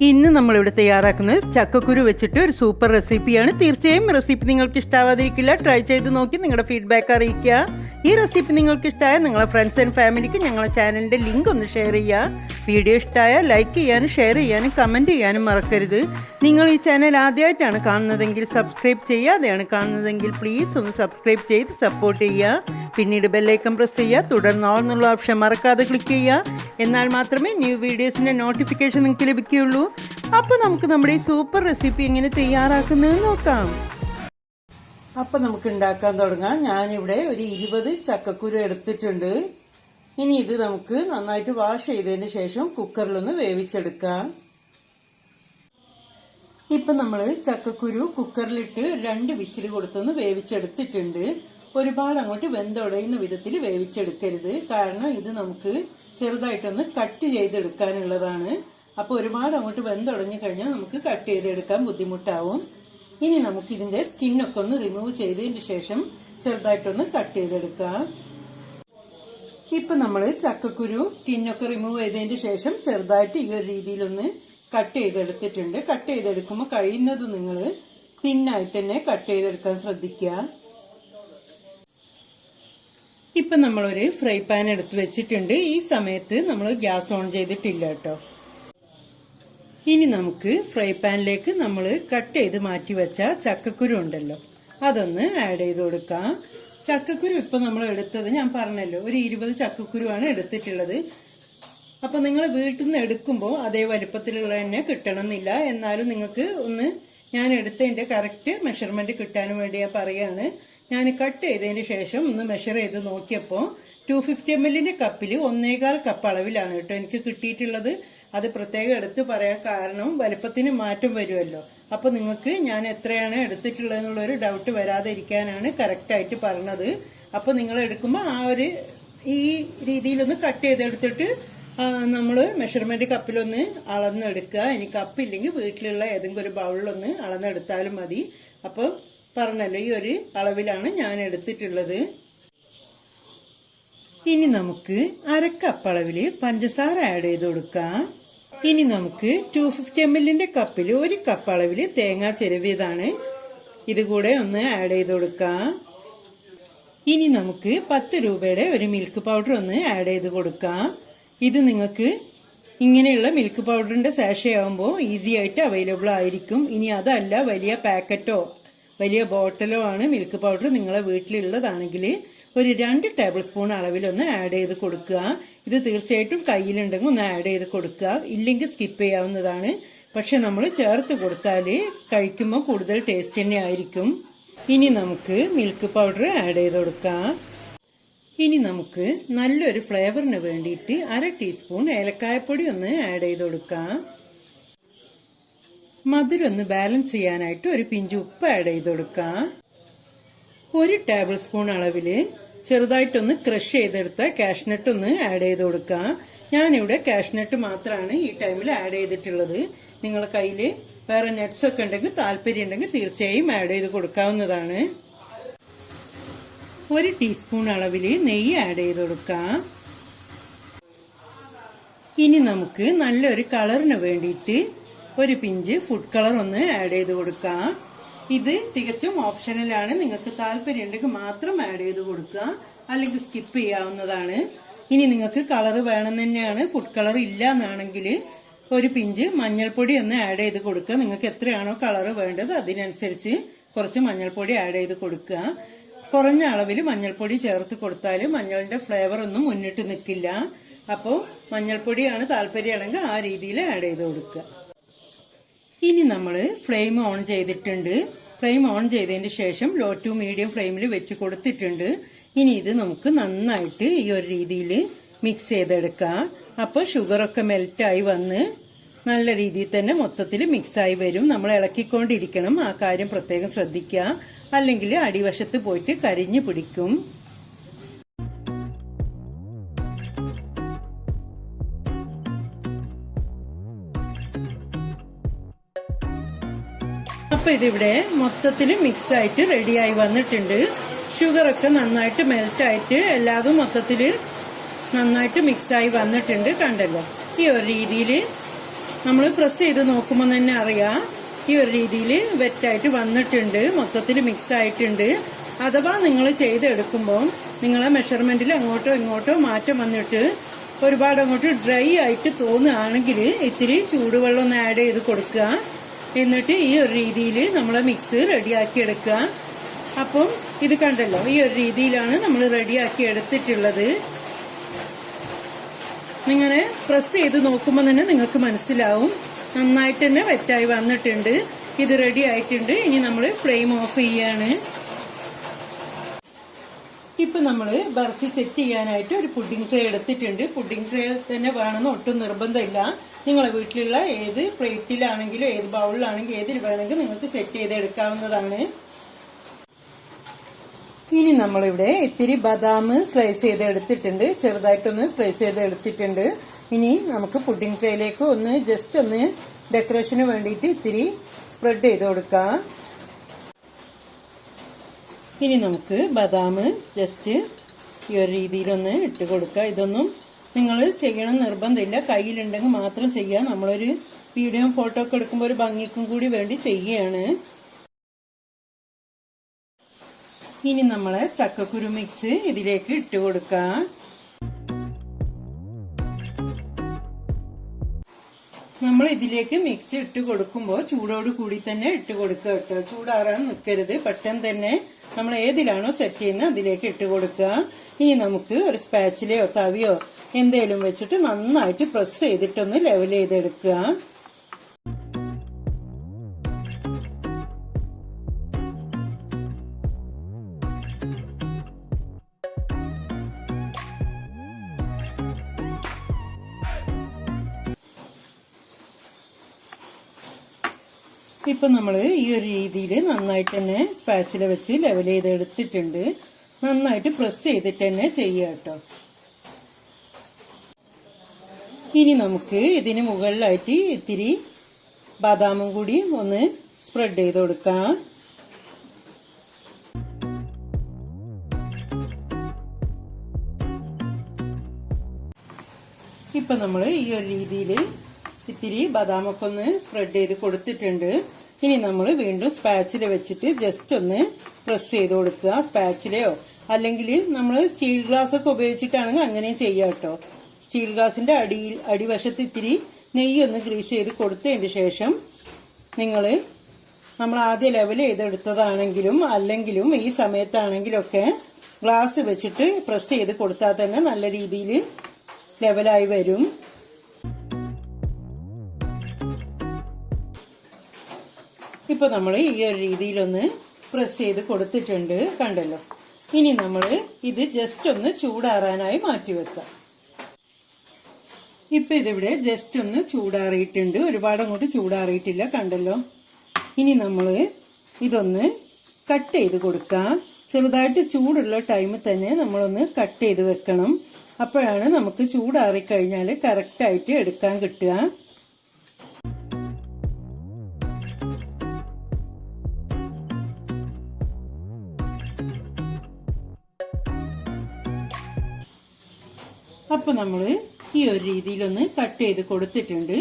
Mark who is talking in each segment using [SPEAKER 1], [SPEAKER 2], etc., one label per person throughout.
[SPEAKER 1] ഇന്ന് നമ്മളിവിടെ തയ്യാറാക്കുന്നത് ചക്കക്കുരു വെച്ചിട്ട് ഒരു സൂപ്പർ റെസിപ്പിയാണ്. തീർച്ചയായും റെസിപ്പി നിങ്ങൾക്ക് ഇഷ്ടാവാതിരിക്കില്ല. ട്രൈ ചെയ്ത് നോക്കി നിങ്ങളുടെ ഫീഡ്ബാക്ക് അറിയിക്കുക. ഈ റെസിപ്പി നിങ്ങൾക്ക് ഇഷ്ടമായ നിങ്ങളെ ഫ്രണ്ട്സ് ആൻഡ് ഫാമിലിക്ക് ഞങ്ങളെ ചാനലിന്റെ ലിങ്ക് ഒന്ന് ഷെയർ ചെയ്യുക വീഡിയോ ഇഷ്ടമായ ലൈക്ക് ചെയ്യാനും ഷെയർ ചെയ്യാനും കമന്റ് ചെയ്യാനും മറക്കരുത്. നിങ്ങൾ ഈ ചാനൽ ആദ്യമായിട്ടാണ് കാണുന്നതെങ്കിൽ സബ്സ്ക്രൈബ് ചെയ്യാതെയാണ് കാണുന്നതെങ്കിൽ പ്ലീസ് ഒന്ന് സബ്സ്ക്രൈബ് ചെയ്ത് സപ്പോർട്ട് ചെയ്യുക. പിന്നീട് ബെല്ലൈക്കൺ പ്രസ് ചെയ്യുക. തുടർന്ന് ഓൾ എന്നുള്ള ഓപ്ഷൻ മറക്കാതെ ക്ലിക്ക് ചെയ്യുക. എന്നാൽ മാത്രമേ ന്യൂ വീഡിയോസിന്റെ നോട്ടിഫിക്കേഷൻ നിങ്ങൾക്ക് ലഭിക്കുകയുള്ളൂ. അപ്പോൾ നമുക്ക് നമ്മുടെ ഈ സൂപ്പർ റെസിപ്പി എങ്ങനെ തയ്യാറാക്കുന്നതെന്ന് നോക്കാം. അപ്പം നമുക്ക് ഉണ്ടാക്കാൻ തുടങ്ങാം. ഞാനിവിടെ ഒരു ഇരുപത് ചക്കക്കുരു എടുത്തിട്ടുണ്ട്. ഇനി ഇത് നമുക്ക് നന്നായിട്ട് വാഷ് ചെയ്തതിന് ശേഷം കുക്കറിലൊന്ന് വേവിച്ചെടുക്കാം. ഇപ്പം നമ്മൾ ചക്കക്കുരു കുക്കറിലിട്ട് രണ്ട് വിസിൽ കൊടുത്തൊന്ന് വേവിച്ചെടുത്തിട്ടുണ്ട്. ഒരുപാട് അങ്ങോട്ട് വെന്തുടയുന്ന വിധത്തിൽ വേവിച്ചെടുക്കരുത്. കാരണം ഇത് നമുക്ക് ചെറുതായിട്ടൊന്ന് കട്ട് ചെയ്തെടുക്കാനുള്ളതാണ്. അപ്പോൾ ഒരുപാട് അങ്ങോട്ട് വെന്തുടഞ്ഞു കഴിഞ്ഞാൽ നമുക്ക് കട്ട് ചെയ്തെടുക്കാൻ ബുദ്ധിമുട്ടാവും. ഇനി നമുക്ക് ഇതിന്റെ സ്കിന്നൊക്കെ ഒന്ന് റിമൂവ് ചെയ്തതിന് ശേഷം ചെറുതായിട്ടൊന്ന് കട്ട് ചെയ്തെടുക്കാം. ഇപ്പൊ നമ്മൾ ചക്കക്കുരു സ്കിന്നൊക്കെ റിമൂവ് ചെയ്തതിന് ശേഷം ചെറുതായിട്ട് ഈ ഒരു രീതിയിലൊന്ന് കട്ട് ചെയ്തെടുത്തിട്ടുണ്ട്. കട്ട് ചെയ്തെടുക്കുമ്പോൾ കഴിയുന്നത് നിങ്ങൾ തിന്നായിട്ട് തന്നെ കട്ട് ചെയ്തെടുക്കാൻ ശ്രദ്ധിക്കുക. ഇപ്പൊ നമ്മളൊരു ഫ്രൈ പാൻ എടുത്ത് വെച്ചിട്ടുണ്ട്. ഈ സമയത്ത് നമ്മൾ ഗ്യാസ് ഓൺ ചെയ്തിട്ടില്ല കേട്ടോ. ഇനി നമുക്ക് ഫ്രൈ പാനിലേക്ക് നമ്മൾ കട്ട് ചെയ്ത് മാറ്റി വെച്ച ചക്കക്കുരു ഉണ്ടല്ലോ. അതൊന്ന് ആഡ് ചെയ്ത് കൊടുക്കാം. ചക്കക്കുരു ഇപ്പം നമ്മൾ എടുത്തത് ഞാൻ പറഞ്ഞല്ലോ ഒരു ഇരുപത് ചക്കക്കുരുവാണ് എടുത്തിട്ടുള്ളത്. അപ്പം നിങ്ങൾ വീട്ടിൽ നിന്ന് എടുക്കുമ്പോൾ അതേ വലുപ്പത്തിലുള്ള തന്നെ കിട്ടണമെന്നില്ല. എന്നാലും നിങ്ങൾക്ക് ഒന്ന് ഞാൻ എടുത്തതിന്റെ കറക്റ്റ് മെഷർമെന്റ് കിട്ടാൻ വേണ്ടി ഞാൻ പറയുകയാണ് ഞാൻ കട്ട് ചെയ്തതിന് ശേഷം ഒന്ന് മെഷർ ചെയ്ത് നോക്കിയപ്പോൾ ടു ഫിഫ്റ്റി എം എല്ലിന്റെ കപ്പിൽ ഒന്നേകാൽ കപ്പ് അളവിലാണ് കേട്ടോ എനിക്ക് കിട്ടിയിട്ടുള്ളത്. അത് പ്രത്യേകം എടുത്ത് പറയാൻ കാരണം വലുപ്പത്തിന് മാറ്റം വരുമല്ലോ. അപ്പൊ നിങ്ങൾക്ക് ഞാൻ എത്രയാണ് എടുത്തിട്ടുള്ളത് ഒരു ഡൗട്ട് വരാതെ ഇരിക്കാനാണ് കറക്റ്റ് ആയിട്ട് പറഞ്ഞത്. അപ്പൊ നിങ്ങൾ എടുക്കുമ്പോൾ ആ ഒരു ഈ രീതിയിലൊന്ന് കട്ട് ചെയ്തെടുത്തിട്ട് നമ്മൾ മെഷർമെന്റ് കപ്പിലൊന്ന് അളന്നെടുക്കുക. ഇനി കപ്പില്ലെങ്കിൽ വീട്ടിലുള്ള ഏതെങ്കിലും ഒരു ബൗളിലൊന്ന് അളന്നെടുത്താലും മതി. അപ്പോൾ പറഞ്ഞല്ലോ ഈ ഒരു അളവിലാണ് ഞാൻ എടുത്തിട്ടുള്ളത്. ഇനി നമുക്ക് അരക്കപ്പളവിൽ പഞ്ചസാര ആഡ് ചെയ്ത് കൊടുക്കാം. ഇനി നമുക്ക് ടു ഫിഫ്റ്റി എം എല്ലിന്റെ കപ്പിൽ ഒരു കപ്പ് അളവിൽ തേങ്ങ ചെരുവിയതാണ്. ഇത് കൂടെ ഒന്ന് ആഡ് ചെയ്ത് കൊടുക്കാം. ഇനി നമുക്ക് പത്ത് രൂപയുടെ ഒരു മിൽക്ക് പൗഡർ ഒന്ന് ആഡ് ചെയ്ത് കൊടുക്കാം. ഇത് നിങ്ങൾക്ക് ഇങ്ങനെയുള്ള മിൽക്ക് പൗഡറിന്റെ സാഷേ ഈസി ആയിട്ട് അവൈലബിൾ ആയിരിക്കും. ഇനി അതല്ല വലിയ പാക്കറ്റോ വലിയ ബോട്ടിലോ ആണ് മിൽക്ക് പൗഡർ നിങ്ങളെ വീട്ടിലുള്ളതാണെങ്കിൽ ഒരു രണ്ട് ടേബിൾ സ്പൂൺ അളവിലൊന്ന് ആഡ് ചെയ്ത് കൊടുക്കുക. ഇത് തീർച്ചയായിട്ടും കയ്യിലുണ്ടെങ്കിൽ ഒന്ന് ആഡ് ചെയ്ത് കൊടുക്കുക. ഇല്ലെങ്കിൽ സ്കിപ്പ് ചെയ്യാവുന്നതാണ്. പക്ഷെ നമ്മൾ ചേർത്ത് കൊടുത്താൽ കഴിക്കുമ്പോൾ കൂടുതൽ ടേസ്റ്റ് തന്നെ ആയിരിക്കും. ഇനി നമുക്ക് മിൽക്ക് പൗഡർ ആഡ് ചെയ്ത് കൊടുക്കാം. ഇനി നമുക്ക് നല്ലൊരു ഫ്ലേവറിന് വേണ്ടിയിട്ട് അര ടീസ്പൂൺ ഏലക്കായപ്പൊടി ഒന്ന് ആഡ് ചെയ്ത് കൊടുക്കാം. മധുരം ഒന്ന് ബാലൻസ് ചെയ്യാനായിട്ട് ഒരു പിഞ്ച് ഉപ്പ് ആഡ് ചെയ്ത് കൊടുക്കാം. ഒരു ടേബിൾ സ്പൂൺ അളവിൽ ചെറുതായിട്ടൊന്ന് ക്രഷ് ചെയ്തെടുത്ത കാഷ്നട്ട് ഒന്ന് ആഡ് ചെയ്ത് കൊടുക്കാം. ഞാനിവിടെ കാഷ്നട്ട് മാത്രമാണ് ഈ ടൈമിൽ ആഡ് ചെയ്തിട്ടുള്ളത്. നിങ്ങളുടെ കയ്യിൽ വേറെ നട്ട്സ് ഒക്കെ ഉണ്ടെങ്കിൽ താല്പര്യം ഉണ്ടെങ്കിൽ തീർച്ചയായും ആഡ് ചെയ്ത് കൊടുക്കാവുന്നതാണ്. ഒരു ടീസ്പൂൺ അളവിൽ നെയ്യ് ആഡ് ചെയ്ത് കൊടുക്കാം. ഇനി നമുക്ക് നല്ലൊരു കളറിന് വേണ്ടിയിട്ട് ഒരു പിഞ്ച് ഫുഡ് കളർ ഒന്ന് ആഡ് ചെയ്ത് കൊടുക്കാം. ഇത് തികച്ചും ഓപ്ഷണലാണ് നിങ്ങൾക്ക് താല്പര്യം ഉണ്ടെങ്കിൽ മാത്രം ആഡ് ചെയ്ത് കൊടുക്കുക അല്ലെങ്കിൽ സ്കിപ്പ് ചെയ്യാവുന്നതാണ്. ഇനി നിങ്ങൾക്ക് കളർ വേണം തന്നെയാണ്. ഫുഡ് കളർ ഇല്ല എന്നാണെങ്കിൽ ഒരു പിഞ്ച് മഞ്ഞൾപ്പൊടി ഒന്ന് ആഡ് ചെയ്ത് കൊടുക്കുക നിങ്ങൾക്ക് എത്രയാണോ കളർ വേണ്ടത് അതിനനുസരിച്ച് കുറച്ച് മഞ്ഞൾപ്പൊടി ആഡ് ചെയ്ത് കൊടുക്കുക കുറഞ്ഞ അളവിൽ മഞ്ഞൾപ്പൊടി ചേർത്ത് കൊടുത്താൽ മഞ്ഞളിന്റെ ഫ്ലേവർ ഒന്നും മുന്നിട്ട് നിൽക്കില്ല അപ്പോൾ മഞ്ഞൾപ്പൊടിയാണ് താല്പര്യമാണെങ്കിൽ ആ രീതിയിൽ ആഡ് ചെയ്ത് കൊടുക്കുക ഇനി നമ്മൾ ഫ്ലെയിം ഓൺ ചെയ്തിട്ടുണ്ട്. ഫ്ലെയിം ഓൺ ചെയ്തതിന് ശേഷം ലോ ടു മീഡിയം ഫ്ലെയിമിൽ വെച്ച് കൊടുത്തിട്ടുണ്ട്. ഇനി ഇത് നമുക്ക് നന്നായിട്ട് ഈ ഒരു രീതിയിൽ മിക്സ് ചെയ്തെടുക്കാം. അപ്പോൾ ഷുഗറൊക്കെ മെൽറ്റായി വന്ന് നല്ല രീതിയിൽ തന്നെ മൊത്തത്തിൽ മിക്സായി വരും. നമ്മൾ ഇളക്കിക്കൊണ്ടിരിക്കണം. ആ കാര്യം പ്രത്യേകം ശ്രദ്ധിക്കുക. അല്ലെങ്കിൽ അടിവശത്ത് പോയിട്ട് കരിഞ്ഞു പിടിക്കും. അപ്പൊ ഇതിവിടെ മൊത്തത്തിൽ മിക്സ് ആയിട്ട് റെഡിയായി വന്നിട്ടുണ്ട്. ഷുഗറൊക്കെ നന്നായിട്ട് മെൽറ്റായിട്ട് എല്ലാതും മൊത്തത്തിൽ നന്നായിട്ട് മിക്സായി വന്നിട്ടുണ്ട് കണ്ടല്ലോ. ഈ ഒരു രീതിയിൽ നമ്മൾ പ്രസ് ചെയ്ത് നോക്കുമ്പോൾ തന്നെ അറിയാം. ഈ ഒരു രീതിയിൽ വെറ്റായിട്ട് വന്നിട്ടുണ്ട് മൊത്തത്തിൽ മിക്സ് ആയിട്ടുണ്ട് അഥവാ നിങ്ങൾ ചെയ്തെടുക്കുമ്പോൾ നിങ്ങളെ മെഷർമെന്റിൽ അങ്ങോട്ടോ ഇങ്ങോട്ടോ മാറ്റം വന്നിട്ട് ഒരുപാട് അങ്ങോട്ട് ഡ്രൈ ആയിട്ട് തോന്നുകയാണെങ്കിൽ ഇത്തിരി ചൂടുവെള്ളം ഒന്ന് ആഡ് ചെയ്ത് കൊടുക്കുക. എന്നിട്ട് ഈ ഒരു രീതിയിൽ നമ്മൾ മിക്സ് റെഡിയാക്കി എടുക്കുക അപ്പം ഇത് കണ്ടല്ലോ ഈ ഒരു രീതിയിലാണ് നമ്മൾ റെഡിയാക്കി എടുത്തിട്ടുള്ളത്. നിങ്ങനെ പ്രസ് ചെയ്ത് നോക്കുമ്പോൾ തന്നെ നിങ്ങൾക്ക് മനസ്സിലാവും. നന്നായിട്ട് തന്നെ വെറ്റായി വന്നിട്ടുണ്ട്. ഇത് റെഡി ആയിട്ടുണ്ട്. ഇനി നമ്മൾ ഫ്ലെയിം ഓഫ് ചെയ്യാണ്. ഇപ്പൊ നമ്മൾ ബർഫി സെറ്റ് ചെയ്യാനായിട്ട് ഒരു പുഡിംഗ് ട്രേ എടുത്തിട്ടുണ്ട്. പുഡിംഗ് ട്രേ തന്നെ വേണമെന്ന് ഒട്ടും നിർബന്ധമില്ല. നിങ്ങളെ വീട്ടിലുള്ള ഏത് പ്ലേറ്റിലാണെങ്കിലും ഏത് ബൗളിലാണെങ്കിലും ഏതിൽ വേണമെങ്കിലും നിങ്ങൾക്ക് സെറ്റ് ചെയ്ത് എടുക്കാവുന്നതാണ് ഇനി നമ്മളിവിടെ ഇത്തിരി ബദാം സ്ലൈസ് ചെയ്ത് എടുത്തിട്ടുണ്ട് ചെറുതായിട്ടൊന്ന് സ്ലൈസ് ചെയ്ത് എടുത്തിട്ടുണ്ട് ഇനി നമുക്ക് പുഡിംഗ് ട്രേയിലേക്ക് ഒന്ന് ജസ്റ്റ് ഒന്ന് ഡെക്കറേഷന് വേണ്ടിയിട്ട് ഇത്തിരി സ്പ്രെഡ് ചെയ്ത് കൊടുക്കാം. ഇനി നമുക്ക് ബദാം ജസ്റ്റ് ഈ ഒരു രീതിയിലൊന്ന് ഇട്ട് കൊടുക്കുക. ഇതൊന്നും നിങ്ങൾ ചെയ്യണം നിർബന്ധമില്ല. കയ്യിലുണ്ടെങ്കിൽ മാത്രം ചെയ്യുക. നമ്മളൊരു വീഡിയോ ഫോട്ടോ ഒക്കെ എടുക്കുമ്പോൾ ഒരു ഭംഗിക്കും കൂടി വേണ്ടി ചെയ്യുകയാണ്. ഇനി നമ്മളെ ചക്കക്കുരു മിക്സ് ഇതിലേക്ക് ഇട്ട് കൊടുക്കാം നമ്മൾ ഇതിലേക്ക് മിക്സ് ഇട്ട് കൊടുക്കുമ്പോൾ ചൂടോട് കൂടി തന്നെ ഇട്ട് കൊടുക്കുക കേട്ടോ. ചൂടാറാൻ നിൽക്കരുത്. പെട്ടെന്ന് തന്നെ നമ്മൾ ഏതിലാണോ സെറ്റ് ചെയ്യുന്നത് അതിലേക്ക് ഇട്ട് കൊടുക്കുക. ഇനി നമുക്ക് ഒരു സ്പാച്ചിലെയോ തവിയോ എന്തേലും വെച്ചിട്ട് നന്നായിട്ട് പ്രസ് ചെയ്തിട്ടൊന്ന് ലെവൽ ചെയ്തെടുക്കുക. ഇപ്പൊ നമ്മൾ ഈ ഒരു രീതിയിൽ നന്നായിട്ട് തന്നെ സ്പാച്ചിൽ വെച്ച് ലെവൽ ചെയ്ത് എടുത്തിട്ടുണ്ട്. നന്നായിട്ട് പ്രസ് ചെയ്തിട്ട് തന്നെ ചെയ്യുക കേട്ടോ ഇനി നമുക്ക് ഇതിന് മുകളിലായിട്ട് ഇത്തിരി ബദാമും കൂടി ഒന്ന് സ്പ്രെഡ് ചെയ്ത് കൊടുക്കാം. ഇപ്പൊ നമ്മൾ ഈ ഒരു രീതിയിൽ ഇത്തിരി ബദാമൊക്കെ ഒന്ന് സ്പ്രെഡ് ചെയ്ത് കൊടുത്തിട്ടുണ്ട്. ഇനി നമ്മൾ വീണ്ടും സ്പാച്ചില വെച്ചിട്ട് ജസ്റ്റ് ഒന്ന് പ്രസ് ചെയ്ത് കൊടുക്കുക. സ്പാച്ചിലയോ അല്ലെങ്കിൽ നമ്മൾ സ്റ്റീൽ ഗ്ലാസ് ഒക്കെ ഉപയോഗിച്ചിട്ടാണെങ്കിൽ അങ്ങനെയും ചെയ്യാം കേട്ടോ. സ്റ്റീൽ ഗ്ലാസിന്റെ അടിയിൽ അടിവശത്ത് ഇത്തിരി നെയ്യ് ഒന്ന് ഗ്രീസ് ചെയ്ത് കൊടുത്തതിന് ശേഷം നിങ്ങൾ നമ്മൾ ആദ്യ ലെവൽ ചെയ്തെടുത്തതാണെങ്കിലും അല്ലെങ്കിലും ഈ സമയത്താണെങ്കിലൊക്കെ ഗ്ലാസ് വെച്ചിട്ട് പ്രസ് ചെയ്ത് കൊടുത്താൽ തന്നെ നല്ല രീതിയിൽ ലെവലായി വരും. ഇപ്പൊ നമ്മൾ ഈ ഒരു രീതിയിലൊന്ന് പ്രസ് ചെയ്ത് കൊടുത്തിട്ടുണ്ട് കണ്ടല്ലോ. ഇനി നമ്മൾ ഇത് ജസ്റ്റ് ഒന്ന് ചൂടാറാനായി മാറ്റി വെക്കാം. ഇപ്പൊ ഇതിവിടെ ജസ്റ്റ് ഒന്ന് ചൂടാറിയിട്ടുണ്ട്. ഒരുപാട് അങ്ങോട്ട് ചൂടാറിയിട്ടില്ല കണ്ടല്ലോ. ഇനി നമ്മൾ ഇതൊന്ന് കട്ട് ചെയ്ത് കൊടുക്കാം. ചെറുതായിട്ട് ചൂടുള്ള ടൈമിൽ തന്നെ നമ്മളൊന്ന് കട്ട് ചെയ്ത് വെക്കണം. അപ്പോഴാണ് നമുക്ക് ചൂടാറിക്കഴിഞ്ഞാൽ കറക്റ്റായിട്ട് എടുക്കാൻ കിട്ടുക. അപ്പൊ നമ്മൾ ഈ ഒരു രീതിയിലൊന്ന് കട്ട് ചെയ്ത് കൊടുത്തിട്ടുണ്ട്.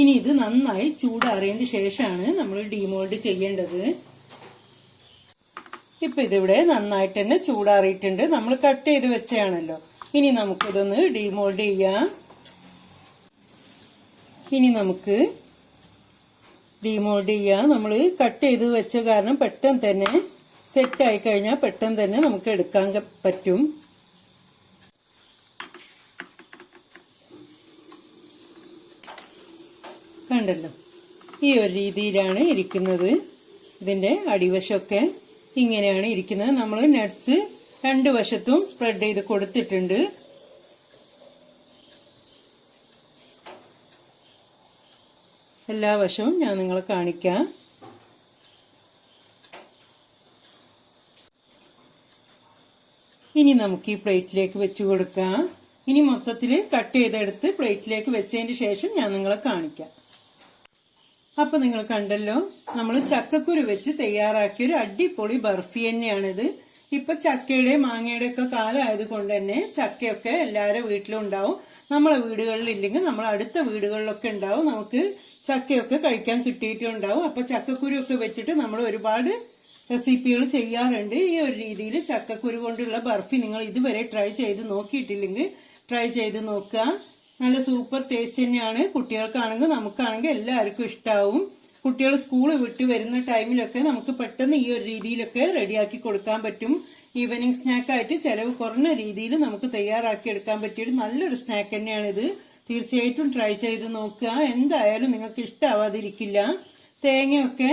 [SPEAKER 1] ഇനി ഇത് നന്നായി ചൂടാറിയതിന് ശേഷമാണ് നമ്മൾ ഡിമോൾഡ് ചെയ്യേണ്ടത്. ഇപ്പൊ ഇതിവിടെ നന്നായിട്ട് തന്നെ ചൂടാറിയിട്ടുണ്ട്. നമ്മൾ കട്ട് ചെയ്ത് വെച്ചാണല്ലോ ഇനി നമുക്കിതൊന്ന് ഡിമോൾഡ് ചെയ്യാം. ഇനി നമുക്ക് ഡിമോൾഡ് ചെയ്യാം. നമ്മൾ കട്ട് ചെയ്ത് വെച്ച കാരണം പെട്ടെന്ന് തന്നെ സെറ്റ് ആയി കഴിഞ്ഞാൽ പെട്ടെന്ന് തന്നെ നമുക്ക് എടുക്കാൻ പറ്റും. കണ്ടല്ലോ. ഈ ഒരു രീതിയിലാണ് ഇരിക്കുന്നത്. ഇതിന്റെ അടിവശമൊക്കെ ഇങ്ങനെയാണ് ഇരിക്കുന്നത്. നമ്മൾ നട്ട്സ് രണ്ട് വശത്തും സ്പ്രെഡ് ചെയ്ത് കൊടുത്തിട്ടുണ്ട്. എല്ലാ വശവും ഞാൻ നിങ്ങളെ കാണിക്കാം. ഇനി നമുക്ക് ഈ പ്ലേറ്റിലേക്ക് വെച്ച് കൊടുക്കാം. ഇനി മൊത്തത്തിൽ കട്ട് ചെയ്തെടുത്ത് പ്ലേറ്റിലേക്ക് വെച്ചതിന് ശേഷം ഞാൻ നിങ്ങളെ കാണിക്കാം. അപ്പൊ നിങ്ങൾ കണ്ടല്ലോ നമ്മൾ ചക്കക്കുരു വെച്ച് തയ്യാറാക്കിയ ഒരു അടിപൊളി ബർഫി തന്നെയാണിത്. ഇപ്പൊ ചക്കയുടെ മാങ്ങയുടെ ഒക്കെ കാലമായത് കൊണ്ട് തന്നെ ചക്കയൊക്കെ എല്ലാവരുടെ വീട്ടിലും ഉണ്ടാവും. നമ്മളെ വീടുകളിൽ ഇല്ലെങ്കിൽ നമ്മൾ അടുത്ത വീടുകളിലൊക്കെ ഉണ്ടാവും. നമുക്ക് ചക്കയൊക്കെ കഴിക്കാൻ കിട്ടിയിട്ടുണ്ടാവും അപ്പൊ ചക്കക്കുരു ഒക്കെ വെച്ചിട്ട് നമ്മൾ ഒരുപാട് റെസിപ്പികൾ ചെയ്യാറുണ്ട്. ഈ ഒരു രീതിയിൽ ചക്കക്കുരു കൊണ്ടുള്ള ബർഫി നിങ്ങൾ ഇതുവരെ ട്രൈ ചെയ്ത് നോക്കിയിട്ടില്ലെങ്കിൽ ട്രൈ ചെയ്ത് നോക്കുക. നല്ല സൂപ്പർ ടേസ്റ്റ് തന്നെയാണ്. കുട്ടികൾക്കാണെങ്കിൽ നമുക്കാണെങ്കിൽ എല്ലാവർക്കും ഇഷ്ടാവും. കുട്ടികൾ സ്കൂൾ വിട്ട് വരുന്ന ടൈമിലൊക്കെ നമുക്ക് പെട്ടെന്ന് ഈ ഒരു രീതിയിലൊക്കെ റെഡിയാക്കി കൊടുക്കാൻ പറ്റും. ഈവനിങ് സ്നാക്കായിട്ട് ചെലവ് കുറഞ്ഞ രീതിയിൽ നമുക്ക് തയ്യാറാക്കി എടുക്കാൻ പറ്റിയൊരു നല്ലൊരു സ്നാക്ക് തന്നെയാണിത്. തീർച്ചയായിട്ടും ട്രൈ ചെയ്ത് നോക്കുക. എന്തായാലും നിങ്ങൾക്ക് ഇഷ്ടാവാതിരിക്കില്ല. തേങ്ങയൊക്കെ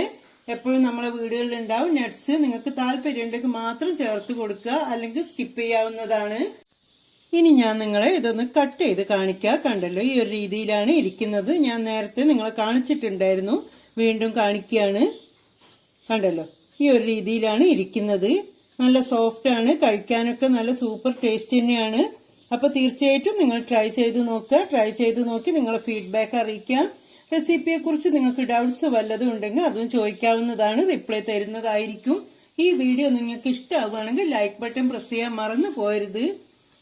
[SPEAKER 1] എപ്പോഴും നമ്മളെ വീടുകളിൽ ഉണ്ടാവും നട്ട്സ് നിങ്ങൾക്ക് താല്പര്യമുണ്ടെങ്കിൽ മാത്രം ചേർത്ത് കൊടുക്കുക. അല്ലെങ്കിൽ സ്കിപ്പ് ചെയ്യാവുന്നതാണ്. ഇനി ഞാൻ നിങ്ങളെ ഇതൊന്ന് കട്ട് ചെയ്ത് കാണിക്കുക കണ്ടല്ലോ ഈ ഒരു രീതിയിലാണ് ഇരിക്കുന്നത്. ഞാൻ നേരത്തെ നിങ്ങളെ കാണിച്ചിട്ടുണ്ടായിരുന്നു. വീണ്ടും കാണിക്കുകയാണ് കണ്ടല്ലോ ഈ ഒരു രീതിയിലാണ് ഇരിക്കുന്നത്. നല്ല സോഫ്റ്റ് ആണ് കഴിക്കാനൊക്കെ നല്ല സൂപ്പർ ടേസ്റ്റ് തന്നെയാണ്. അപ്പൊ തീർച്ചയായിട്ടും നിങ്ങൾ ട്രൈ ചെയ്ത് നോക്കുക. ട്രൈ ചെയ്ത് നോക്കി നിങ്ങളെ ഫീഡ്ബാക്ക് അറിയിക്കാം. റെസിപ്പിയെ കുറിച്ച് നിങ്ങൾക്ക് ഡൗട്ട്സ് വല്ലതും ഉണ്ടെങ്കിൽ അതും ചോദിക്കാവുന്നതാണ്. റിപ്ലൈ തരുന്നതായിരിക്കും. ഈ വീഡിയോ നിങ്ങൾക്ക് ഇഷ്ടമാവുകയാണെങ്കിൽ ലൈക്ക് ബട്ടൺ പ്രസ് ചെയ്യാൻ മറന്നു പോരുത്